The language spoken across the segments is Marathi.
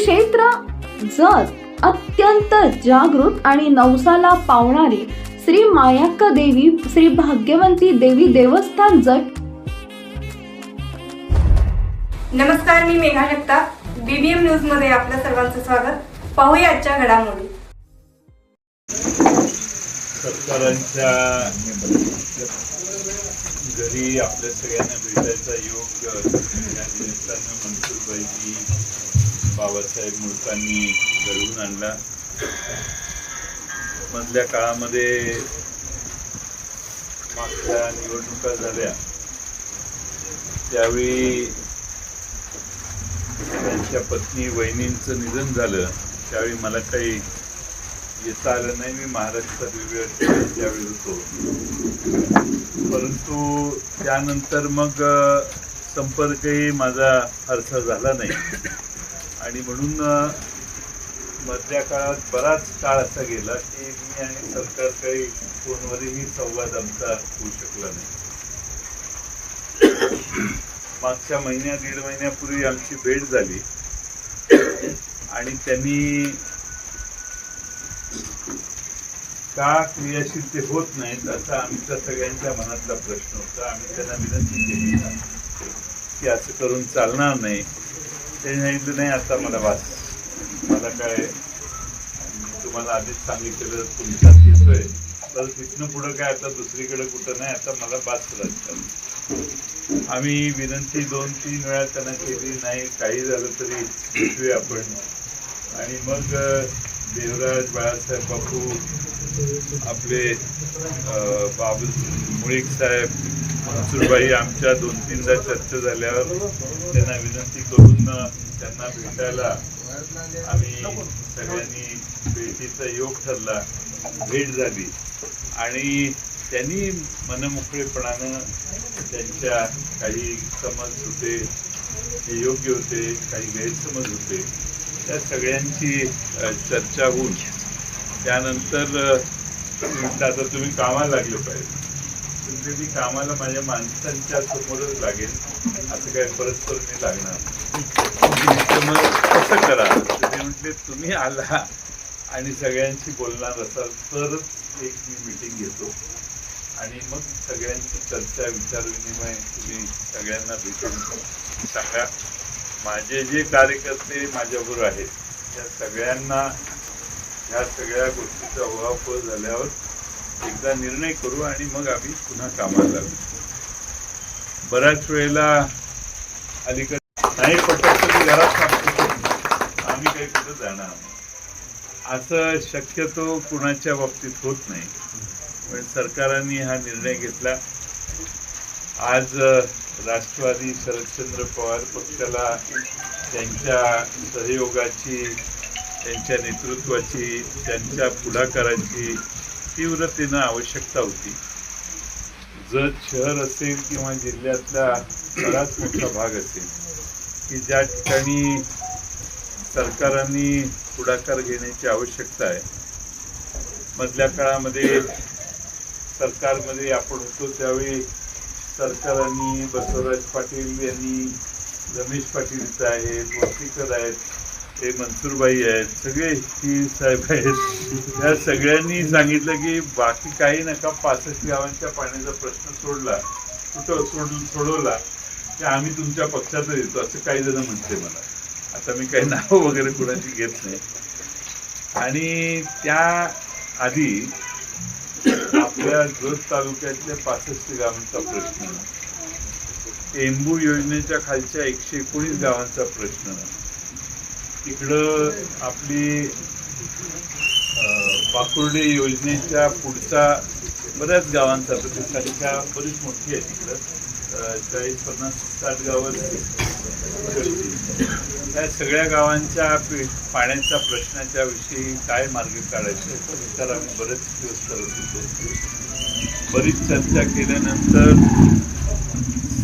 क्षेत्र जत अत्यंत जागृत आणि नवसाला पावणारी श्री मायाक्का देवी श्री भाग्यवंती देवी देवस्थान जट नमस्कार मी मेघा जगताप. बीबीएम न्यूजमध्ये आपल्या सर्वांचं स्वागत. पाहूया आजच्या घडामोडी. सरकारांच्या घरी आपल्या सगळ्यांना भेटायचा योग. या निमित्तानं मनसूरबाईंनी बाबासाहेब मुळकांनी घडवून आणला. मधल्या काळामध्ये मागच्या निवडणुका झाल्या. त्यावेळी त्यांच्या पत्नी वहिनींचं निधन झालं. त्यावेळी मला काही येता आलं नाही. मी महाराष्ट्रात विवेक त्यावेळी होतो. परंतु त्यानंतर मग संपर्कही माझा फारसा झाला नाही. आणि म्हणून मधल्या काळात बराच काळ असा गेला की मी आणि सरकार काही फोनवरही संवाद आमचा होऊ शकला नाही. मागच्या महिन्या दीड महिन्यापूर्वी आमची भेट झाली. आणि त्यांनी का क्रियाशील ते होत नाहीत असा आमच्या सगळ्यांच्या मनातला प्रश्न होता. आम्ही त्यांना विनंती केली की असं करून चालणार नाही. ते सांगितलं नाही आता मला वाच मला काय तुम्हाला आधीच सांगितलेलं तुमच्यात येतोय तर तिथनं पुढं काय आता दुसरीकडे कुठं नाही आता मला बास राजकारण आम्ही विनंती दोन तीन वेळा त्यांना केली नाही काही झालं तरी भेटूया आपण. आणि मग देवराज बाळासाहेब बापू आपले बाबू मुळीक साहेब मनसूरबाई आमच्या दोन तीनदा चर्चा झाल्यावर त्यांना विनंती करून त्यांना भेटायला आम्ही सगळ्यांनी भेटीचा योग ठरला. भेट झाली. आणि त्यांनी मनमोकळेपणानं त्यांच्या काही समज होते योग्य होते काही गैरसमज होते. त्या सगळ्यांची चर्चा होऊन. त्यानंतर आता तुम्ही कामाला लागले पाहिजे. तुमचे मी कामाला माझ्या माणसांच्या समोरच लागेल. असं काय परस्पर मी लागणार मग कसं करा? तर म्हटले तुम्ही आला आणि सगळ्यांशी बोलणार असाल तरच एक मी मिटिंग घेतो. आणि मग सगळ्यांची चर्चा विचारविनिमय तुम्ही सगळ्यांना भेटून सांगा. माझे जे कार्यकर्ते माझ्याबरोबर आहेत त्या सगळ्यांना ह्या सगळ्या गोष्टीचा उहापोह झाल्यावर एकदा निर्णय करू आणि मग आम्ही पुन्हा कामाला लागू. बऱ्याच वेळेला अलीकडे नाही पटत घरात थांबतो आम्ही काही कुठं जाणार असं शक्यतो कुणाच्या बाबतीत होत नाही. पण सरकारांनी हा निर्णय घेतला. आज राष्ट्रवादी शरदचंद्र पवार पक्षाला त्यांच्या सहयोगाची त्यांच्या नेतृत्वाची त्यांच्या पुढाकाराची तीव्रतेनं आवश्यकता होती. जत शहर असेल किंवा जिल्ह्यातला बराच मोठा भाग असेल की ज्या ठिकाणी सरकारांनी पुढाकार घेण्याची आवश्यकता आहे मधल्या काळामध्ये सरकारमध्ये आपण होतो त्यावेळी सरकारांनी बसवराज पाटील यांनी रमेश पाटील आहेत वसईकर आहेत ते मनसूरबाई आहेत सगळे ही साहेब आहेत. या सगळ्यांनी सांगितलं की बाकी काही नका पासष्ट गावांच्या पाण्याचा प्रश्न सोडला कुठं सोड सोडवला की आम्ही तुमच्या पक्षातच येतो असं काही जण म्हणते मला. आता मी काही नावं वगैरे कुणाची घेत नाही. आणि त्या आधी आपल्या जत तालुक्यातल्या पासष्ट गावांचा प्रश्न. टेंबू योजनेच्या खालच्या एकशे एकोणीस गावांचा प्रश्न. इकडं आपली अं, योजनेच्या पुढचा बऱ्याच गावांचा प्रश्न. संख्या बरीच मोठी आहे तिकडं. चाळीस पन्नास साठ गावं. या सगळ्या गावांच्या पाण्याच्या प्रश्नाच्या विषयी काय मार्ग काढायचे याचा विचार आम्ही बरेच दिवस करत होतो. बरीच चर्चा केल्यानंतर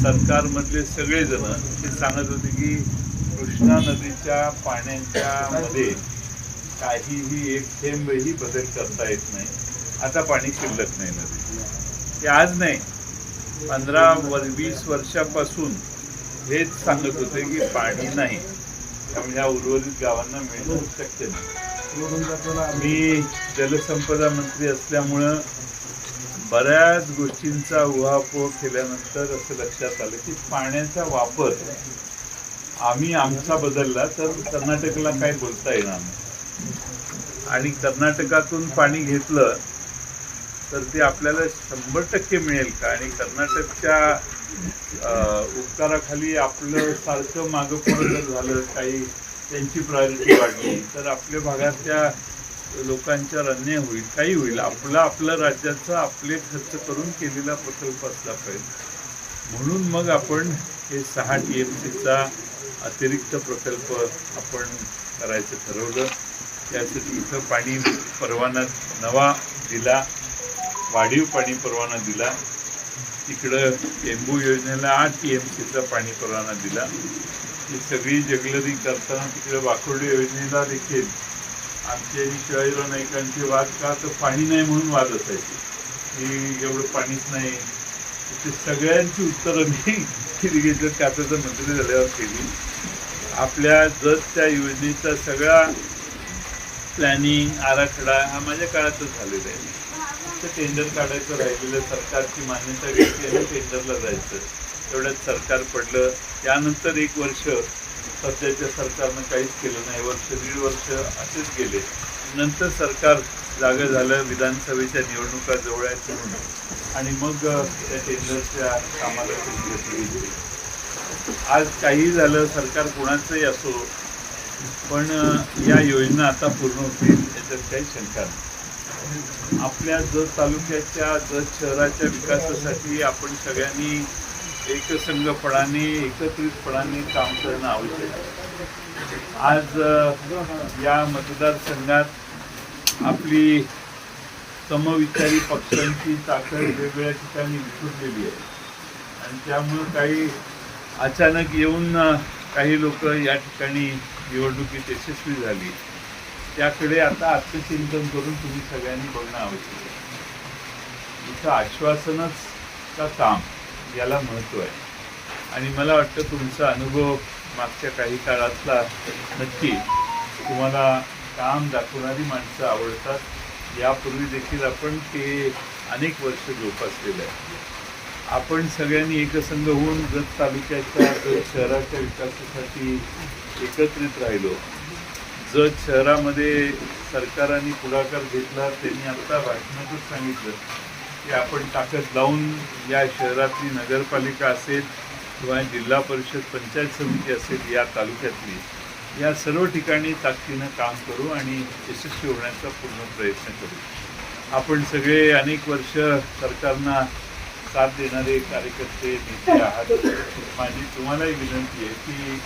सरकारमधले सगळेजण हे सांगत होते की कृष्णा नदीच्या पाण्याच्या मध्ये काहीही एक थेंबही बदल करता येत नाही. आता पाणी शिल्लक नाही नदी. ते आज नाही. पंधरा वर वीस वर्षापासून हेच सांगत होते की पाणी नाही. त्यामुळे ह्या उर्वरित गावांना मिळणं शक्य नाही. मी जलसंपदा मंत्री असल्यामुळं बऱ्याच गोष्टींचा उहापोह केल्यानंतर असं लक्षात आलं की पाण्याचा वापर आम्ही आमचा बदलला तर कर्नाटकला काय बोलता येणार नाही. आणि कर्नाटकातून पाणी घेतलं तर ते आपल्याला शंभर टक्के मिळेल का? आणि कर्नाटकच्या उपकाराखाली आपलं सारखं मागं पुढं जर झालं काही त्यांची प्रायोरिटी वाढली तर आपल्या भागातल्या लोकांच्या अन्याय होईल काही होईल. आपला आपल्या राज्याचा आपले खर्च करून केलेला प्रकल्प असला पाहिजे. म्हणून मग आपण हे सहा टी एम सीचा अतिरिक्त प्रकल्प आपण करायचं ठरवलं. त्यासाठी इथं पाणी परवाना नवा दिला वाढीव पाणी परवाना दिला. तिकडं टेंबू योजनेला आठ टी एम सीचा पाणी परवाना दिला. ही सगळी जगलरी करताना तिकडे वाकोडी योजनेला देखील आमचे आणि शिवाजीराव नाईकांचे वाद का तर पाणी नाही म्हणून वाद असायचे. की एवढं पाणीच नाही. ते सगळ्यांची उत्तरं मी इरिगेशन त्याचं मंत्री झाल्यावर केली. आपल्या जर त्या योजनेचा सगळा प्लॅनिंग आराखडा हा माझ्या काळातच झालेला आहे. फक्त टेंडर काढायचं राहिलेलं सरकारची मान्यता घ्यायची आणि टेंडरला जायचं. तेवढ्यात सरकार पडलं. त्यानंतर एक वर्ष सध्याच्या सरकारनं काहीच केलं नाही. वर्ष दीड वर्ष असेच गेले. नंतर सरकार जागं झालं विधानसभेच्या निवडणुका जवळ आहेत म्हणून आणि मग त्या टेंडरच्या कामाला आज काही झालं सरकार कोणाचंही असो पण या योजना आता पूर्ण होतील याच्यात काही शंका नाही. आपल्या जत तालुक्याच्या जत शहराच्या विकासासाठी आपण सगळ्यांनी एकसंघपणाने एकत्रितपणाने काम करणं आवश्यक आहे. आज या मतदारसंघात आपली समविचारी पक्षांची ताकद वेगवेगळ्या ठिकाणी विखुरलेली आहे. आणि त्यामुळं काही अचानक येऊन काही लोक या ठिकाणी निवडणुकीत यशस्वी झाली. त्याकडे आता आत्मचिंतन करून तुम्ही सगळ्यांनी बघणं आवश्यक आहे. इथं आश्वासनच का काम याला महत्त्व आहे. आणि मला वाटतं तुमचा अनुभव मागच्या काही काळातला नक्की तुम्हाला काम दाखवणारी माणसं आवडतात. यापूर्वी देखील आपण ते अनेक वर्ष जोपासलेलं आहे. आपण सगळ्यांनी एकसंघ होऊन गत तालुक्याच्या शहराच्या विकासासाठी एकत्रित राहिलो. जत शहरामध्ये सरकाराने पुढाकार घेतला त्यांनी आत्ता भाषणातच सांगितलं की आपण ताकद लावून या शहरातली नगरपालिका असेल किंवा जिल्हा परिषद पंचायत समिती असेल या तालुक्यातली या सर्व ठिकाणी ताकदीनं काम करू आणि यशस्वी होण्याचा पूर्ण प्रयत्न करू. आपण सगळे अनेक वर्ष सरकारना साथ देणारे कार्यकर्ते नेते आहात. माझी तुम्हालाही विनंती आहे की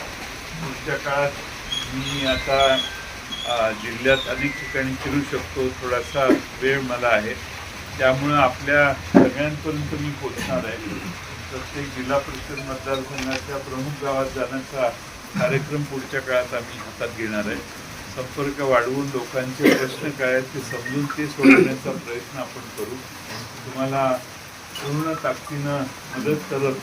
पुढच्या काळात मी आता जिल्ह्यात अनेक ठिकाणी फिरू शकतो. थोडासा वेळ मला आहे. त्यामुळं आपल्या सगळ्यांपर्यंत मी पोचणार आहे. प्रत्येक जिल्हा परिषद मतदारसंघाच्या प्रमुख गावात जाण्याचा कार्यक्रम पुढच्या काळात आम्ही हातात घेणार आहे. संपर्क वाढवून लोकांचे प्रश्न काय आहेत ते समजून ते सोडवण्याचा प्रयत्न आपण करू. तुम्हाला पूर्ण ताकदीनं मदत करत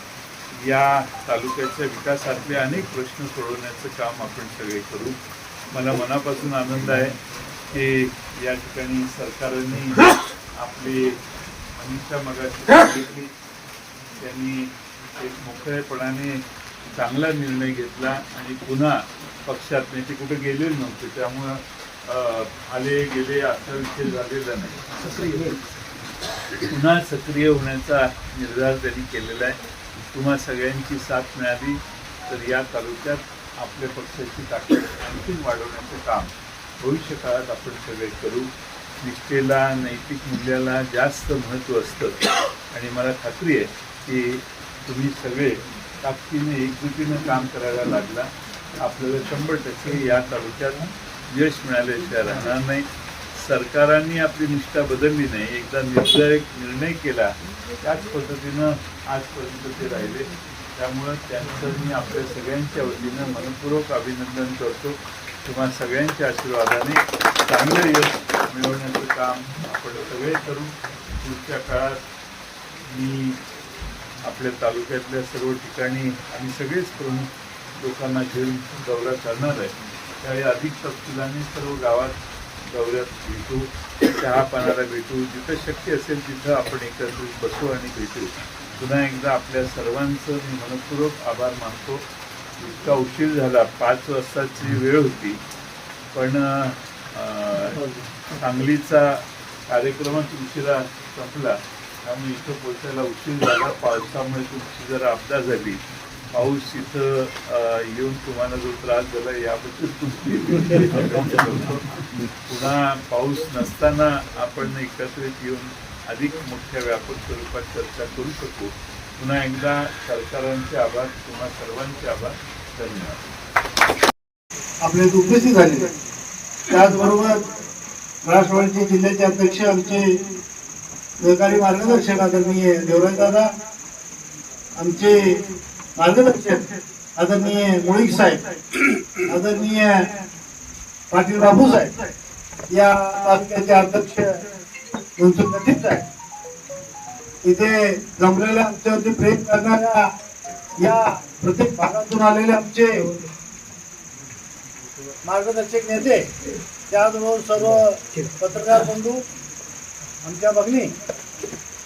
या तालुक्याच्या विकासातले अनेक प्रश्न सोडवण्याचं काम आपण सगळे करू. मला मनापासून आनंद आहे की या ठिकाणी सरकारने आपली मनीषा मगाशी सांगितली. त्यांनी एक मोकळेपणाने चांगला निर्णय घेतला आणि पुन्हा पक्षात नाही ते कुठे गेलेले नव्हते. त्यामुळं आले गेले असा विषय झालेला नाही. पुन्हा सक्रिय होण्याचा निर्धार त्यांनी केलेला आहे. तुम्हा सगळ्यांची साथ मिळाली तर या तालुक्यात आपल्या पक्षाची ताकद आणखी वाढवण्याचं काम भविष्य काळात आपण सगळे करू. निष्ठेला नैतिक मूल्याला जास्त महत्त्व असतं. आणि मला खात्री आहे की तुम्ही सगळे ताकदीने एकजुटीनं काम करायला लागला. आपल्याला शंभर टक्के या तालुक्यात यश मिळाल्याशिवाय राहणार नाही. सरकारांनी आपली निष्ठा बदलली नाही. एकदा निर्णय निर्णय केला त्याच पद्धतीनं आजपर्यंत ते राहिले. त्यामुळं त्यांचं मी आपल्या सगळ्यांच्या वतीनं मनपूर्वक अभिनंदन करतो. किंवा सगळ्यांच्या आशीर्वादाने चांगलं यश मिळवण्याचं काम आपण सगळे करू. पुढच्या काळात मी आपल्या तालुक्यातल्या सर्व ठिकाणी आम्ही सगळेच प्रमुख लोकांना घेऊन दौरा करणार आहे. त्यावेळी अधिक तपशिलाने सर्व गावात दौऱ्यात भेटू चहा पाण्याला भेटू जिथं शक्य असेल तिथं आपण एकत्रित बसू आणि भेटू. पुन्हा एकदा आपल्या सर्वांचं मी मनपूर्वक आभार मानतो. इतका उशीर झाला पाच वाजताची वेळ होती. पण सांगलीचा कार्यक्रमच उशिरा संपला. त्यामुळे इथं पोचायला उशीर झाला. पावसामुळे तुमची जरा अपदा झाली. पाऊस इथं येऊन तुम्हाला जो त्रास झाला याबद्दल. पुन्हा पाऊस नसताना आपण एकत्रित येऊन अधिक मोठ्या व्यापक स्वरूपात चर्चा करू शकू. पुन्हा एकदा सरकारांचे आभार तुम्हा सर्वांचे आभार. धन्यवाद. आपल्या उपस्थित झाले. त्याचबरोबर राष्ट्रवादीचे जिल्ह्याचे अध्यक्ष आमचे सहकारी मार्गदर्शक आदरणीय देवराज दादा आमचे मार्गदर्शक आदरणीय मुळीक साहेब आदरणीय पाटील बाबू साहेब या तालुक्याचे अध्यक्ष मनसुख लतीफ साहेब इथे जमलेल्या आमच्यावरती प्रेम करणाऱ्या या प्रत्येक भागातून आलेले आमचे मार्गदर्शक नेते त्याचबरोबर सर्व पत्रकार बंधू आमच्या भगिनी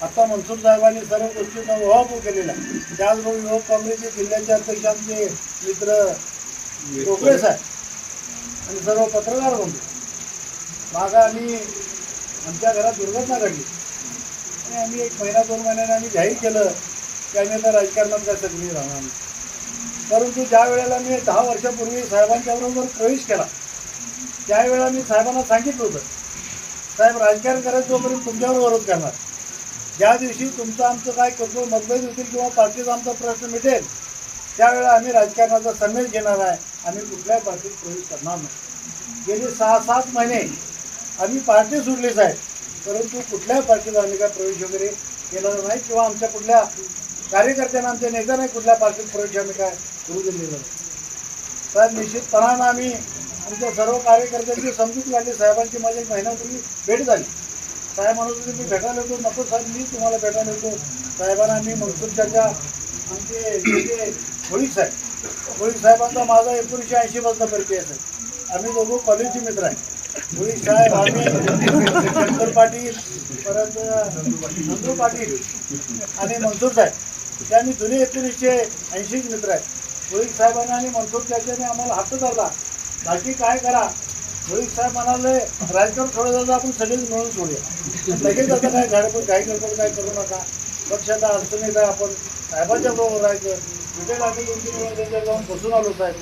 आता मनसूर साहेबांनी सर्व गोष्टींचा उहापोह केलेला आहे. त्याचबरोबर युवक काँग्रेसचे जिल्ह्याचे अध्यक्ष आमचे मित्र टोकळे साहेब आणि सर्व पत्रकार बंधू मागा आम्ही आमच्या घरात दुर्घटना घडली आणि आम्ही एक महिना दोन महिन्याने आम्ही जाहीर केलं की आम्ही आता राजकारणात काय सगळी राहणार नाही. परंतु ज्या वेळेला मी दहा वर्षापूर्वी साहेबांच्या बरोबर प्रवेश केला त्यावेळेला मी साहेबांना सांगितलं होतं साहेब राजकारण करायचं तोपर्यंत तुमच्यावर विरोध करणार ज्या दिवशी तुमचं आमचं काय करतो मतभेद होतील किंवा पार्टीचा आमचा प्रश्न मिटेल त्यावेळेला आम्ही राजकारणाचा संदेश घेणार आहे. आम्ही कुठल्याही पार्टीत प्रवेश करणार नाही. गेले सहा सात महिने आम्ही पार्टी सोडलीच साहेब परंतु कुठल्याही पार्टीत आम्ही काय प्रवेश वगैरे केलेला नाही किंवा आमच्या कुठल्या कार्यकर्त्यांना आमच्या नेत्यांना कुठल्या पार्टीत प्रवेश आम्ही काय करू दिलेला नाही. तर निश्चितपणानं आम्ही आमच्या सर्व कार्यकर्त्यांची समजूत काढली. साहेबांची माझी एक महिन्यापूर्वी भेट झाली. साहेब म्हणत होते मी भेटायला येतो. नको साहेब मी तुम्हाला भेटायला येतो. साहेबांना मी मनसुरच्या आमचे नेते होळीक साहेब होळीक साहेबांचा माझा एकोणीसशे ऐंशी पासून परिचय आहे साहेब. आम्ही दोघं कॉलेजचे मित्र आहे. होळीक साहेब आम्ही शंकर पाटील परत नंदू पाटील आणि मनसूर साहेब. ते आम्ही जुने एकोणीसशे ऐंशीच मित्र आहेत रोहित साहेबांना आणि मनसूर त्याच्याने आम्हाला हात धरला. बाकी काय करा? रोहित साहेब म्हणाले राजकारण थोडं जातं आपण सगळेच मिळून सोडूया. लगेच आता काय झाड पण काही गडबड काय करू नका. पक्षाचा अडचणीत आहे आपण. साहेबांच्या बरोबर राहायचं. कुठे लागेल दोन तीन वेळा त्याच्यावर जाऊन बसून आलो साहेब.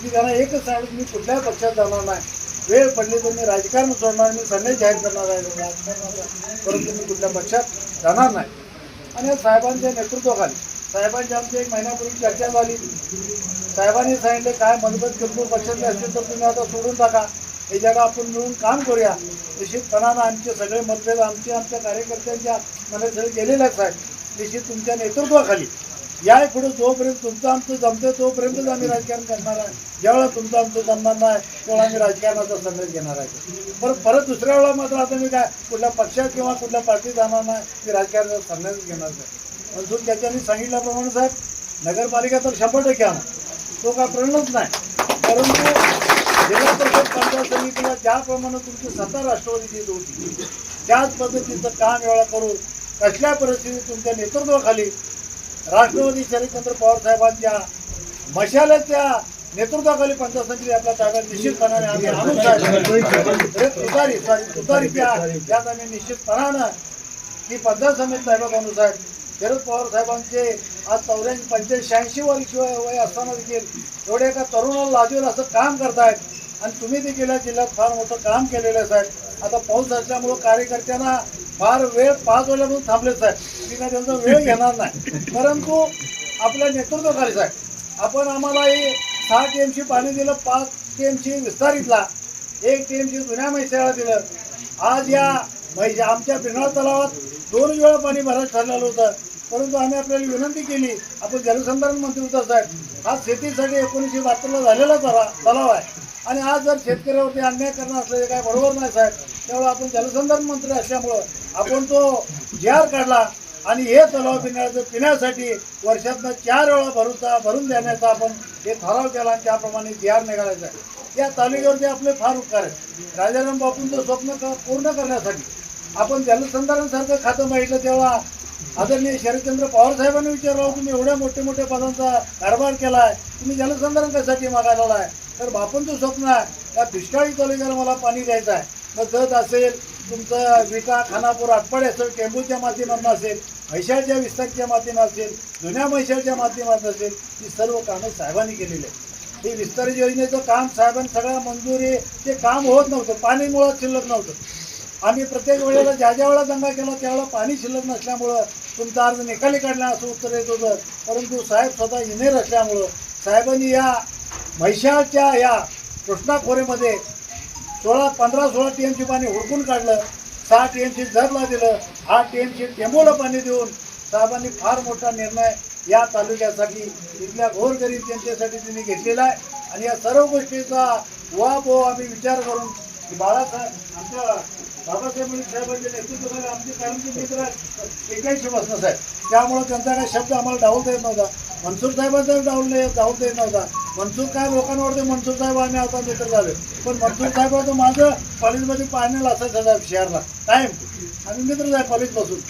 मी त्यांना एकच सांगितलं मी कुठल्याही पक्षात जाणार नाही. वेळ पडली तर मी राजकारण सोडणार मी संदेश जाहीर करणार आहे. राजकारणाचा परंतु मी कुठल्या पक्षात जाणार नाही. आणि साहेबांच्या नेतृत्वाखाली साहेबांची आमची एक महिन्यापूर्वी चर्चा झाली. साहेबांनी सांगितले काय मतभेद करतो पक्षातले असतील तर तुम्ही आता सोडून टाका. हे जगा आपण मिळून काम करूया. निश्चितपणानं आमचे सगळे मतभेद आमचे आमच्या कार्यकर्त्यांच्या मनात सगळे गेलेलेच आहेत निश्चित तुमच्या नेतृत्वाखाली. या पुढे जोपर्यंत तुमचं आमचं जमतं तोपर्यंतच आम्ही राजकारण करणार आहे. ज्यावेळा तुमचं आमचं जमणार नाही तेव्हा आम्ही राजकारणाचा संदेश घेणार आहे. परत परत दुसऱ्या वेळा मात्र आता मी काय कुठल्या पक्षात किंवा कुठल्या पार्टीत जाणार नाही मी राजकारणाचा संदेश घेणार नाही अजून त्याच्यानी सांगितल्याप्रमाणे साहेब नगरपालिका तर शंभर टक्के आणा तो काय प्रणच नाही. परंतु जिल्हा परिषद पंचायत समितीला ज्याप्रमाणे तुमची सत्ता राष्ट्रवादीची येत होती त्याच पद्धतीचं काम वेळा करून कसल्या परिस्थितीत तुमच्या नेतृत्वाखाली राष्ट्रवादी शरदचंद्र पवार साहेबांच्या मशालाच्या नेतृत्वाखाली पंचायत समिती आपल्या ताब्यात निश्चितपणाने आम्ही आणून तुतारी सॉरी तुतारी त्या यात आम्ही निश्चितपणानं की पंचायत समिती साहेब आणू शरद पवार साहेबांचे आज चौऱ्याऐंशी पंच्याऐंशी शहाऐंशी वर्ष वय वय असताना देखील एवढ्या एका तरुणाला लाजेल असं काम करतायत. आणि तुम्ही देखील या जिल्ह्यात फार मोठं काम केलेलं आहे साहेब. आता पाऊस असल्यामुळं कार्यकर्त्यांना फार वेळ पाच वेळापासून थांबलेच साहेब. मी काय त्यांचा वेळ घेणार नाही. परंतु आपल्या नेतृत्वाखाली साहेब आपण आम्हाला हे सहा टी एम सी पाणी दिलं पाच टी एम सी विस्तारितला. एक टी एम जुन्या मैसेला दिलं. आज या मै आमच्या बिरनाळ तलावात दोन वेळा पाणी भरायचं ठरलेलं होतं. परंतु आम्ही आपल्याला विनंती केली आपण जलसंधारण मंत्री होता साहेब हा शेतीसाठी एकोणीसशे बहात्तरला झालेला तरा तलाव आहे. आणि आज जर शेतकऱ्यावरती अन्याय करणं असलं हे काय बरोबर नाही साहेब. त्यामुळे आपण जलसंधारण मंत्री असल्यामुळं आपण तो जी आर काढला आणि हे तलाव पिण्याचं पिण्यासाठी वर्षातनं चार वेळा भरूचा भरून देण्याचा आपण हे ठराव केला आणि त्याप्रमाणे जिहार आर निघालायचा आहे. या तालुक्यावरती आपले फार उपकार आहेत. राजाराम बापूंचं स्वप्न पूर्ण करण्यासाठी आपण जलसंधारणसारखं खातं मागितलं तेव्हा आदरणीय शरदचंद्र पवार साहेबांनी विचारलं तुम्ही एवढ्या मोठे मोठ्या पदांचा कारभार केला आहे तुम्ही जलसंधारण कशासाठी मागायला आहे तर बापूंचं स्वप्न आहे या दुष्काळी तालुक्याला मला पाणी द्यायचं आहे. मग जत असेल तुमचं विटा खानापूर आटपाडे असेल टेंबूच्या माध्यमातून असेल म्हैशाळच्या विस्तारच्या माध्यमात असेल जुन्या म्हैशाळच्या माध्यमातून असेल ही सर्व कामं साहेबांनी केलेली आहेत. हे विस्तार योजनेचं काम साहेबांनी सगळ्या मंजुरी ते काम होत नव्हतं पाणी मुळात शिल्लक नव्हतं. आम्ही प्रत्येक वेळेला ज्या ज्या वेळा दंगा केला त्यावेळेला पाणी शिल्लक नसल्यामुळं तुमचा अर्ज निकाली काढला असं उत्तर येत होतं. परंतु साहेब स्वतः इंजिनियर असल्यामुळं साहेबांनी या म्हैशाळच्या या कृष्णा खोरेमध्ये सोळा पंधरा सोळा टी एमची पाणी हुडकून काढलं. सहा टी एमची झरला दिलं. आठ टी एमची टेंबोला पाणी देऊन साहेबांनी फार मोठा निर्णय या तालुक्यासाठी इथल्या घोरगरीब जनतेसाठी त्यांनी घेतलेला आहे. आणि या सर्व गोष्टीचा उहापोह आम्ही विचार करून बाळासाहेब आमच्या बाबासाहेब मुळे साहेबांच्या आमचे कायमचे मित्र आहेत. बसणं साहेब. त्यामुळं त्यांचा काही शब्द आम्हाला डावलता येत नव्हता. मनसूर साहेबांचा डावले डावलता येत नव्हता. मनसूर काय लोकांवरती मनसूर साहेब आम्ही आता मित्र झाले. पण मनसूर साहेबांचं माझं कॉलेजमध्ये पाहण्याला असायचं साहेब शहरला. कायम. आम्ही मित्र आहे कॉलेजपासून.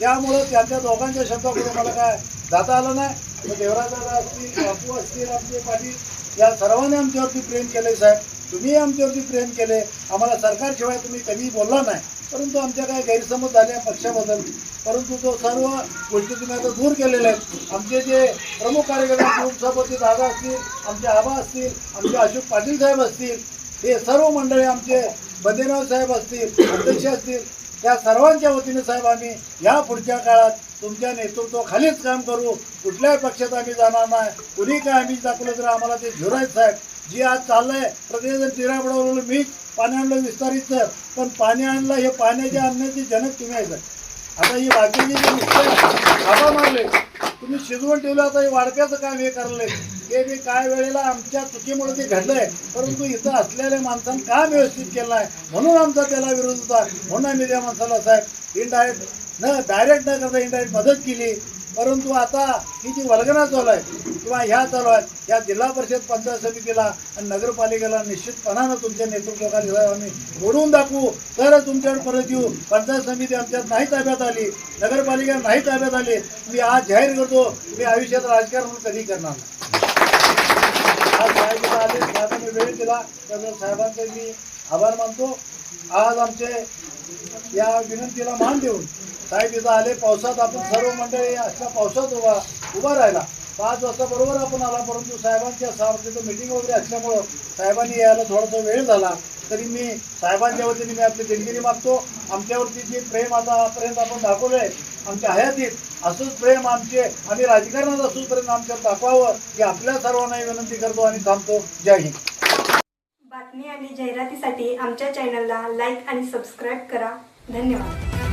त्यामुळं त्यांच्या दोघांच्या शब्दामध्ये मला काय जाता आलं नाही. मग देवराज असतील बापू असतील आमचे पाटील या सर्वांनी आमच्यावरती प्रेम केले साहेब. तुम्ही आमच्यावरती प्रेम केले आम्हाला सरकारशिवाय तुम्ही कधीही बोलला नाही. परंतु आमच्या काही गैरसमज झाले पक्षाबद्दल. परंतु तो सर्व गोष्टी तुम्ही आता दूर केलेल्या आहेत. आमचे जे प्रमुख कार्यकर्ते उपसभापती दादा असतील आमचे आबा असतील आमचे अशोक पाटील साहेब असतील हे सर्व मंडळी आमचे बदेराव साहेब असतील अध्यक्ष असतील त्या सर्वांच्या वतीने साहेब आम्ही या पुढच्या काळात तुमच्या नेतृत्वाखालीच काम करू. कुठल्याही पक्षात आम्ही जाणार नाही. कुणी काय आम्ही दाखवलं तर आम्हाला ते झुरायचं साहेब. जी आज चाललंय प्रत्येकजण तिरा पडवलं मी पाणी आणलं विस्तारित सर. पण पाणी आणलं हे पाण्याच्या आणण्याचे जनक तुम्ही आहे सर. आता ही बाकीची जे नुसते आबा मारले तुम्ही शिजवून ठेवलं आता हे वाढप्याचं काम हे करले. हे मी काय वेळेला आमच्या चुकीमुळे ते घडलंय. परंतु इथं असलेल्या माणसानं काम व्यवस्थित केलं आहे म्हणून आमचा त्याला विरोध होता. म्हणून आम्ही त्या माणसाला साहेब इनडायरेक्ट न डायरेक्ट न करता इनडायरेक्ट मदत केली. परंतु आता ही जी वल्गना चालू आहे किंवा ह्या चालू आहेत या जिल्हा परिषद पंचायत समितीला आणि नगरपालिकेला निश्चितपणानं तुमच्या नेतृत्वाखाली आम्ही घडवून दाखवू. तरच तुमच्याकडे परत येऊ. पंचायत समिती आमच्यात नाही ताब्यात आली नगरपालिका नाही ताब्यात आली. मी आज जाहीर करतो मी आयुष्यात राजकारण कधी करणार नाही. आज साहेबांना आले साहेबांनी वेळ दिला त्यामुळे साहेबांचे मी आभार मानतो. आज आमचे या विनंतीला मान देऊन साहेब इथं आले पावसात आपण सर्व मंडळी अशा पावसात उभा उभा राहिला. पाच वाजता बरोबर आपण आला परंतु साहेबांच्या सारखं मिटिंग वगैरे असल्यामुळं साहेबांनी यायला थोडासा वेळ झाला. तरी मी साहेबांच्या वतीने मी आपली दिलगिरी मागतो. आमच्यावरती जे प्रेम आता आतापर्यंत आपण दाखवलं आहे आमच्या हयातीत असंच प्रेम आमचे आम्ही राजकारणात असूपर्यंत आमच्यावर दाखवावं की आपल्या सर्वांनाही विनंती करतो आणि थांबतो. जय हिंद. बातमी आणि जाहिरातीसाठी आमच्या चॅनलला लाईक आणि सबस्क्राईब करा. धन्यवाद.